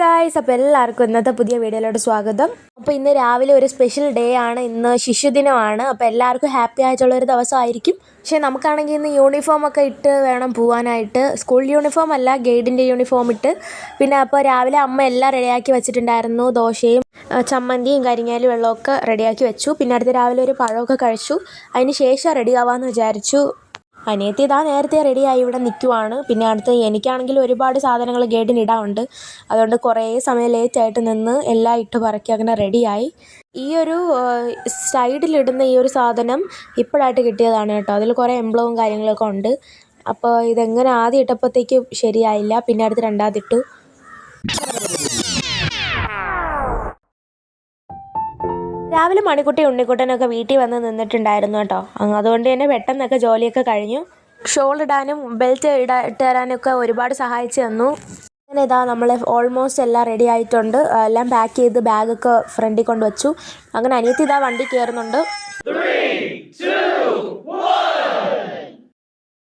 Guys അപ്പോൾ എല്ലാവർക്കും ഇന്നത്തെ പുതിയ വീഡിയോയിലോട്ട് സ്വാഗതം. അപ്പോൾ ഇന്ന് രാവിലെ ഒരു സ്പെഷ്യൽ ഡേ ആണ്. ഇന്ന് ശിശുദിനമാണ്. അപ്പോൾ എല്ലാവർക്കും ഹാപ്പി ആയിട്ടുള്ള ഒരു ദിവസമായിരിക്കും. പക്ഷേ നമുക്കാണെങ്കിൽ ഇന്ന് യൂണിഫോം ഒക്കെ ഇട്ട് വേണം പോകാനായിട്ട് സ്കൂൾ യൂണിഫോം അല്ല ഗൈഡിന്റെ യൂണിഫോം ഇട്ട്. പിന്നെ അപ്പോൾ രാവിലെ അമ്മ എല്ലാം റെഡിയാക്കി വെച്ചിട്ടുണ്ടായിരുന്നു. ദോശയും ചമ്മന്തിയും കരിങ്ങാലും വെള്ളമൊക്കെ റെഡിയാക്കി വെച്ചു. പിന്നെ അടുത്ത രാവിലെ ഒരു പഴമൊക്കെ കഴിച്ചു. അതിന് ശേഷം റെഡി ആവാമെന്ന് വിചാരിച്ചു. അനിയത്തി ഇതാ നേരത്തെ റെഡിയായി ഇവിടെ നിൽക്കുവാണ് പിന്നെ അടുത്ത് എനിക്കാണെങ്കിൽ ഒരുപാട് സാധനങ്ങൾ ഗൈഡിന് ഇടാനുണ്ട്. അതുകൊണ്ട് കുറേ സമയം ലേറ്റായിട്ട് നിന്ന് എല്ലാം ഇട്ട് പറക്കി അങ്ങനെ റെഡിയായി ഈ ഒരു സൈഡിലിടുന്ന ഈ ഒരു സാധനം ഇപ്പോഴായിട്ട് കിട്ടിയതാണ് കേട്ടോ. അതിൽ കുറേ എംബ്ലവും കാര്യങ്ങളൊക്കെ ഉണ്ട്. അപ്പോൾ ഇതെങ്ങനെ ആദ്യം ഇട്ടപ്പോഴത്തേക്ക് ശരിയായില്ല. പിന്നെ അടുത്ത് രണ്ടാമതിട്ടു രാവിലെ മണിക്കുട്ടി ഉണ്ണിക്കുട്ടനൊക്കെ വീട്ടിൽ വന്ന് നിന്നിട്ടുണ്ടായിരുന്നു കേട്ടോ. അതുകൊണ്ട് തന്നെ പെട്ടെന്നൊക്കെ ജോലിയൊക്കെ കഴിഞ്ഞു. ഷോൾ ഇടാനും ബെൽറ്റ് ഇടാ ഇട്ട് തരാനൊക്കെ ഒരുപാട് സഹായിച്ചു തന്നു. അങ്ങനെ ഇതാ നമ്മൾ ഓൾമോസ്റ്റ് എല്ലാം റെഡി ആയിട്ടുണ്ട്. എല്ലാം പാക്ക് ചെയ്ത് ബാഗൊക്കെ ഫ്രണ്ടിൽ കൊണ്ട് വെച്ചു. അങ്ങനെ അനിയത്തി ഇതാ വണ്ടി കയറുന്നുണ്ട്.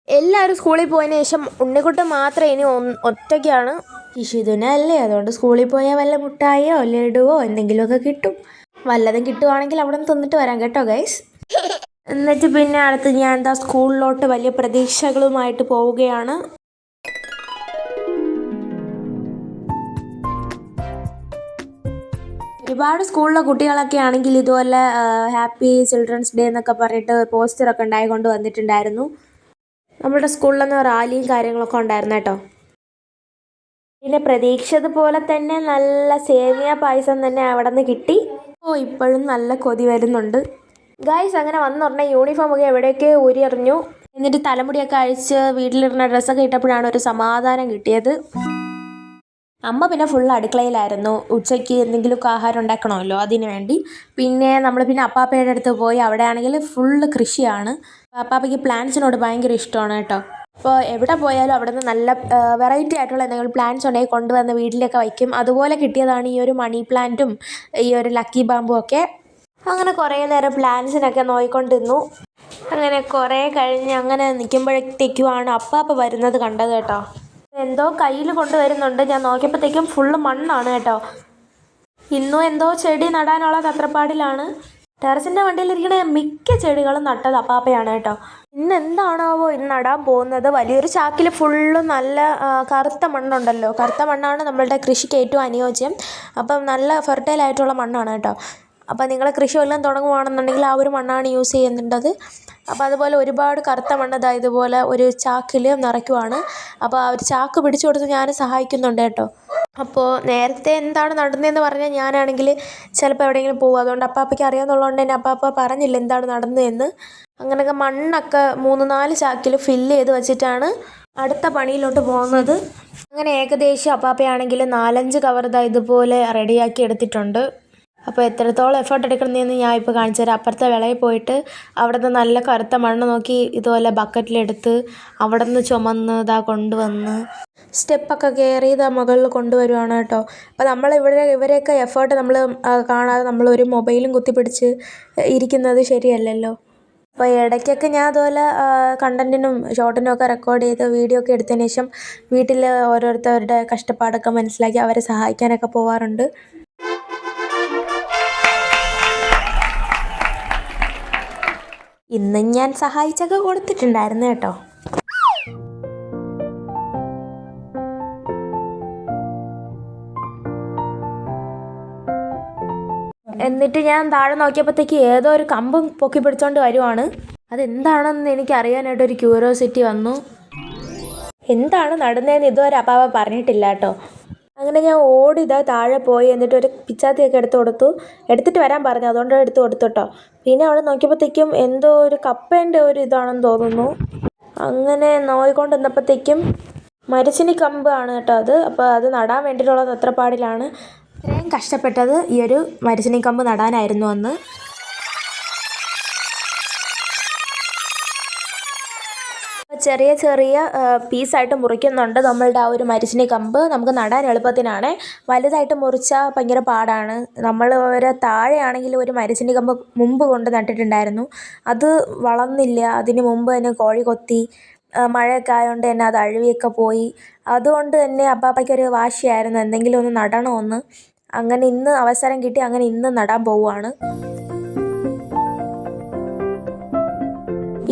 എല്ലാവരും സ്കൂളിൽ പോയതിന് ശേഷം ഉണ്ണിക്കുട്ടൻ മാത്രം ഇനി ഒറ്റയ്ക്കാണ്. ശിശുദിനല്ലേ അതുകൊണ്ട് സ്കൂളിൽ പോയാൽ വല്ല മുട്ടായോ ലഡുവോ എന്തെങ്കിലുമൊക്കെ കിട്ടും. വല്ലതും കിട്ടുവാണെങ്കിൽ അവിടെ നിന്ന് തിന്നിട്ട് വരാം കേട്ടോ ഗൈസ് എന്നിട്ട് പിന്നെ അടുത്ത് ഞാൻ എന്താ സ്കൂളിലോട്ട് വലിയ പ്രതീക്ഷകളുമായിട്ട് പോവുകയാണ്. ഒരുപാട് സ്കൂളിലെ കുട്ടികളൊക്കെ ആണെങ്കിൽ ഇതുപോലെ ഹാപ്പി ചിൽഡ്രൻസ് ഡേ എന്നൊക്കെ പറഞ്ഞിട്ട് പോസ്റ്ററൊക്കെ ഉണ്ടായി കൊണ്ട് വന്നിട്ടുണ്ടായിരുന്നു. നമ്മുടെ സ്കൂളിലൊന്ന് റാലിയും കാര്യങ്ങളൊക്കെ ഉണ്ടായിരുന്നു കേട്ടോ. പിന്നെ പ്രതീക്ഷിച്ചതുപോലെ തന്നെ നല്ല സേമിയ പായസം തന്നെ അവിടെ നിന്ന് കിട്ടി. ഇപ്പോഴും നല്ല കൊതി വരുന്നുണ്ട്. ഗായ്സ് അങ്ങനെ വന്നുടനെ യൂണിഫോം ഒക്കെ എവിടെയൊക്കെ ഊരിയറിഞ്ഞു. എന്നിട്ട് തലമുടിയൊക്കെ അഴിച്ച് വീട്ടിലിരുന്ന ഡ്രസ്സൊക്കെ ഇട്ടപ്പോഴാണ് ഒരു സമാധാനം കിട്ടിയത്. അമ്മ പിന്നെ ഫുൾ അടുക്കളയിലായിരുന്നു. ഉച്ചയ്ക്ക് എന്തെങ്കിലുമൊക്കെ ആഹാരം ഉണ്ടാക്കണമല്ലോ അതിന് വേണ്ടി. പിന്നെ നമ്മൾ പിന്നെ അപ്പാപ്പയുടെ അടുത്ത് പോയി. അവിടെ ആണെങ്കിൽ ഫുള്ള് കൃഷിയാണ്. അപ്പാപ്പയ്ക്ക് പ്ലാന്റ്സിനോട് ഭയങ്കര ഇഷ്ടമാണ് കേട്ടോ. അപ്പോൾ എവിടെ പോയാലും അവിടെ നിന്ന് നല്ല വെറൈറ്റി ആയിട്ടുള്ള എന്തെങ്കിലും പ്ലാന്റ്സ് ഉണ്ടെങ്കിൽ കൊണ്ടുവന്ന് വീട്ടിലൊക്കെ വയ്ക്കും. അതുപോലെ കിട്ടിയതാണ് ഈ ഒരു മണി പ്ലാന്റും ഈ ഒരു ലക്കി ബാമ്പും ഒക്കെ. അങ്ങനെ കുറേ നേരം പ്ലാന്റ്സിനൊക്കെ നോയിക്കൊണ്ടിരുന്നു. അങ്ങനെ കുറേ കഴിഞ്ഞ് അങ്ങനെ നിൽക്കുമ്പോഴത്തേക്കുമാണ് അപ്പാപ്പ വരുന്നത് കണ്ടത് കേട്ടോ. എന്തോ കയ്യിൽ കൊണ്ടുവരുന്നുണ്ട്. ഞാൻ നോക്കിയപ്പോഴത്തേക്കും ഫുള്ള് മണ്ണാണ് കേട്ടോ. ഇന്നും എന്തോ ചെടി നടാനുള്ള തത്രപ്പാടിലാണ് ടെറസിന്റെ വണ്ടിയിലിരിക്കുന്ന മിക്ക ചെടികളും നട്ടത് അപ്പാപ്പയാണ് കേട്ടോ. ഇന്ന് എന്താണാവോ ഇന്ന് നടാൻ പോകുന്നത്? വലിയൊരു ചാക്കിൽ ഫുള്ള് നല്ല കറുത്ത മണ്ണുണ്ടല്ലോ. കറുത്ത മണ്ണാണ് നമ്മളുടെ കൃഷിക്ക് ഏറ്റവും അനുയോജ്യം. അപ്പം നല്ല ഫെർട്ടൈൽ ആയിട്ടുള്ള മണ്ണാണ് കേട്ടോ. അപ്പോൾ നിങ്ങൾ കൃഷി വല്ലതും തുടങ്ങുവാണെന്നുണ്ടെങ്കിൽ ആ ഒരു മണ്ണാണ് യൂസ് ചെയ്യുന്നുണ്ടത്. അപ്പോൾ അതുപോലെ ഒരുപാട് കറുത്ത മണ്ണ് ദാ ഇതുപോലെ ഒരു ചാക്കിൽ നിറയ്ക്കുവാണ്. അപ്പോൾ ആ ഒരു ചാക്ക് പിടിച്ചു കൊടുത്ത് ഞാൻ സഹായിക്കുന്നുണ്ട് കേട്ടോ. അപ്പോൾ നേരത്തെ എന്താണ് നടന്നതെന്ന് പറഞ്ഞാൽ ഞാനാണെങ്കിൽ ചിലപ്പോൾ എവിടെയെങ്കിലും പോകും അതുകൊണ്ട് അപ്പാപ്പയ്ക്ക് അറിയാമെന്നുള്ളതുകൊണ്ട് തന്നെ അപ്പാപ്പ പറഞ്ഞില്ല എന്താണ് നടന്നതെന്ന്. അങ്ങനെയൊക്കെ മണ്ണൊക്കെ മൂന്ന് നാല് ചാക്കിൽ ഫില്ല് ചെയ്ത് വെച്ചിട്ടാണ് അടുത്ത പണിയിലോട്ട് പോകുന്നത്. അങ്ങനെ ഏകദേശം അപ്പാപ്പയാണെങ്കിൽ നാലഞ്ച് കവർ ഇതാ ഇതുപോലെ റെഡിയാക്കി എടുത്തിട്ടുണ്ട്. അപ്പോൾ എത്രത്തോളം എഫേർട്ട് എടുക്കണമെന്ന് ഞാൻ ഇപ്പോൾ കാണിച്ചു തരാം. അപ്പുറത്തെ വിളയിൽ പോയിട്ട് അവിടെ നിന്ന് നല്ല കറുത്ത മണ്ണ് നോക്കി ഇതുപോലെ ബക്കറ്റിലെടുത്ത് അവിടെ നിന്ന് ചുമന്ന് ഇതാ കൊണ്ടുവന്ന് സ്റ്റെപ്പൊക്കെ കയറി ഇതാ മുകളിൽ കൊണ്ടുവരുവാണ് കേട്ടോ. അപ്പോൾ നമ്മൾ ഇവിടെ ഇവരെയൊക്കെ എഫേർട്ട് നമ്മൾ കാണാതെ നമ്മൾ ഒരു മൊബൈലും കുത്തിപ്പിടിച്ച് ഇരിക്കുന്നത് ശരിയല്ലല്ലോ. അപ്പോൾ ഇടയ്ക്കൊക്കെ ഞാൻ അതുപോലെ കണ്ടന്റിനും ഷോർട്ടിനും ഒക്കെ റെക്കോർഡ് ചെയ്ത് വീഡിയോ ഒക്കെ എടുത്തതിന് ശേഷം വീട്ടിൽ ഓരോരുത്തരുടെ കഷ്ടപ്പാടൊക്കെ മനസ്സിലാക്കി അവരെ സഹായിക്കാനൊക്കെ പോവാറുണ്ട്. ഇന്നും ഞാൻ സഹായിച്ചൊക്കെ കൊടുത്തിട്ടുണ്ടായിരുന്നു കേട്ടോ. എന്നിട്ട് ഞാൻ താഴെ നോക്കിയപ്പോഴത്തേക്ക് ഏതോ ഒരു കമ്പും പൊക്കി പിടിച്ചോണ്ട് വരുവാണ്. അതെന്താണെന്ന് എനിക്ക് അറിയാനായിട്ട് ഒരു ക്യൂരിയോസിറ്റി വന്നു. എന്താണ് നടന്നതെന്ന് ഇതുവരെ അപ്പാവ പറഞ്ഞിട്ടില്ല കേട്ടോ. അങ്ങനെ ഞാൻ ഓടി ഇതാ താഴെ പോയി എന്നിട്ട് ഒരു പിച്ചാത്തിയൊക്കെ എടുത്ത് കൊടുത്തു. എടുത്തിട്ട് വരാൻ പറഞ്ഞു അതുകൊണ്ട് എടുത്ത് കൊടുത്തു കേട്ടോ. പിന്നെ അവിടെ നോക്കിയപ്പോഴത്തേക്കും എന്തോ ഒരു കപ്പേന്റെ ഒരു ഇതാണെന്ന് തോന്നുന്നു. അങ്ങനെ നോയിക്കൊണ്ട് വന്നപ്പോഴത്തേക്കും മരച്ചിനി കമ്പാണ് കേട്ടോ അത്. അപ്പോൾ അത് നടാൻ വേണ്ടിയിട്ടുള്ള തത്രപ്പാടിലാണ് ഇത്രയും കഷ്ടപ്പെട്ടത് ഈ ഒരു മരച്ചിനി കമ്പ് നടാനായിരുന്നു അന്ന്. ചെറിയ ചെറിയ പീസായിട്ട് മുറിക്കുന്നുണ്ട് നമ്മളുടെ ആ ഒരു മരിച്ചിനി കമ്പ്. നമുക്ക് നടാൻ എളുപ്പത്തിനാണ്. വലുതായിട്ട് മുറിച്ചാൽ ഭയങ്കര പാടാണ്. നമ്മൾ ഒരു താഴെയാണെങ്കിൽ ഒരു മരിച്ചിനി കമ്പ് മുമ്പ് കൊണ്ട് നട്ടിട്ടുണ്ടായിരുന്നു. അത് വളർന്നില്ല. അതിന് മുമ്പ് തന്നെ കോഴി കൊത്തി മഴയൊക്കെ ആയതുകൊണ്ട് തന്നെ അത് അഴുവിയൊക്കെ പോയി. അതുകൊണ്ട് തന്നെ അപ്പാപ്പയ്ക്കൊരു വാശിയായിരുന്നു. എന്തെങ്കിലും ഒന്ന് നടണമെന്ന് അങ്ങനെ ഇന്ന് അവസരം കിട്ടി അങ്ങനെ ഇന്ന് നടാൻ പോവുകയാണ്.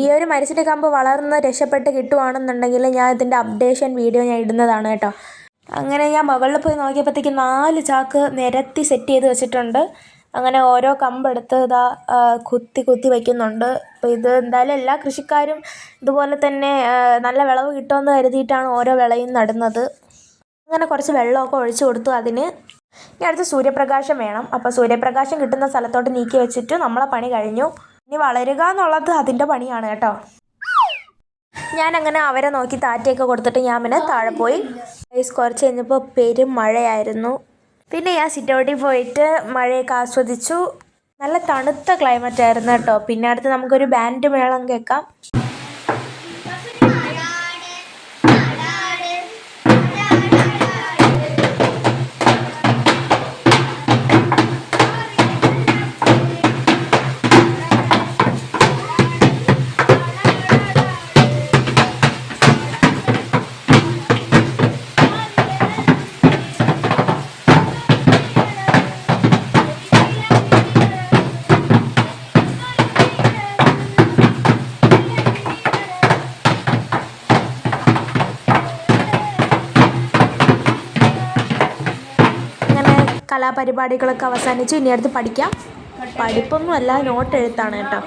ഈ ഒരു മരിച്ചിട്ട് കമ്പ് വളർന്ന് രക്ഷപ്പെട്ട് കിട്ടുവാണെന്നുണ്ടെങ്കിൽ ഞാൻ ഇതിന്റെ അപ്ഡേഷൻ വീഡിയോ ഞാൻ ഇടുന്നതാണ് കേട്ടോ. അങ്ങനെ ഞാൻ മുകളിൽ പോയി നോക്കിയപ്പോഴത്തേക്ക് നാല് ചാക്ക് നിരത്തി സെറ്റ് ചെയ്ത് വെച്ചിട്ടുണ്ട്. അങ്ങനെ ഓരോ കമ്പെടുത്ത് ഇതാ കുത്തി കുത്തി വയ്ക്കുന്നുണ്ട് അപ്പോൾ ഇത് എന്തായാലും എല്ലാ കൃഷിക്കാരും ഇതുപോലെ തന്നെ നല്ല വിളവ് കിട്ടുമെന്ന് കരുതിയിട്ടാണ് ഓരോ വിളയും നടുന്നത്. അങ്ങനെ കുറച്ച് വെള്ളമൊക്കെ ഒഴിച്ചു കൊടുത്തു അതിന്. ഇനി അടുത്ത് സൂര്യപ്രകാശം വേണം. അപ്പോൾ സൂര്യപ്രകാശം കിട്ടുന്ന സ്ഥലത്തോട്ട് നീക്കി വെച്ചിട്ട് നമ്മളെ പണി കഴിഞ്ഞു. ഇനി വളരുക എന്നുള്ളത് അതിന്റെ പണിയാണ് കേട്ടോ. ഞാൻ അങ്ങനെ അവരെ നോക്കി താറ്റയൊക്കെ കൊടുത്തിട്ട് ഞാൻ പിന്നെ താഴെ പോയി. ഐസ് കുറച്ച് കഴിഞ്ഞപ്പോൾ പെരും മഴയായിരുന്നു. പിന്നെ ഞാൻ സിറ്റൗട്ടിൽ പോയിട്ട് മഴയൊക്കെ ആസ്വദിച്ചു. നല്ല തണുത്ത ക്ലൈമറ്റ് ആയിരുന്നു കേട്ടോ. പിന്നെ അടുത്ത് നമുക്കൊരു ബാൻഡ് മേളം കേൾക്കാം. കലാപരിപാടികളൊക്കെ അവസാനിച്ചു ഇനി അടുത്ത് പഠിക്കാം. പഠിപ്പൊന്നും അല്ല നോട്ട് എഴുത്താണ് കേട്ടോ.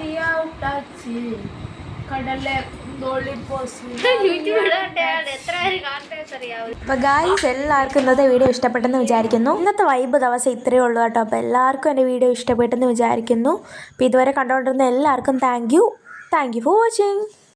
അപ്പൊ ഗായ്സ് എല്ലാവർക്കും ഇന്നത്തെ വീഡിയോ ഇഷ്ടപ്പെട്ടെന്ന് വിചാരിക്കുന്നു. ഇന്നത്തെ വൈബ് ദിവസം ഇത്രയേ ഉള്ളൂ കേട്ടോ. അപ്പോൾ എല്ലാവർക്കും എന്റെ വീഡിയോ ഇഷ്ടപ്പെട്ടെന്ന് വിചാരിക്കുന്നു. അപ്പോൾ ഇതുവരെ കണ്ടുകൊണ്ടിരുന്ന എല്ലാവർക്കും thank you thank you for watching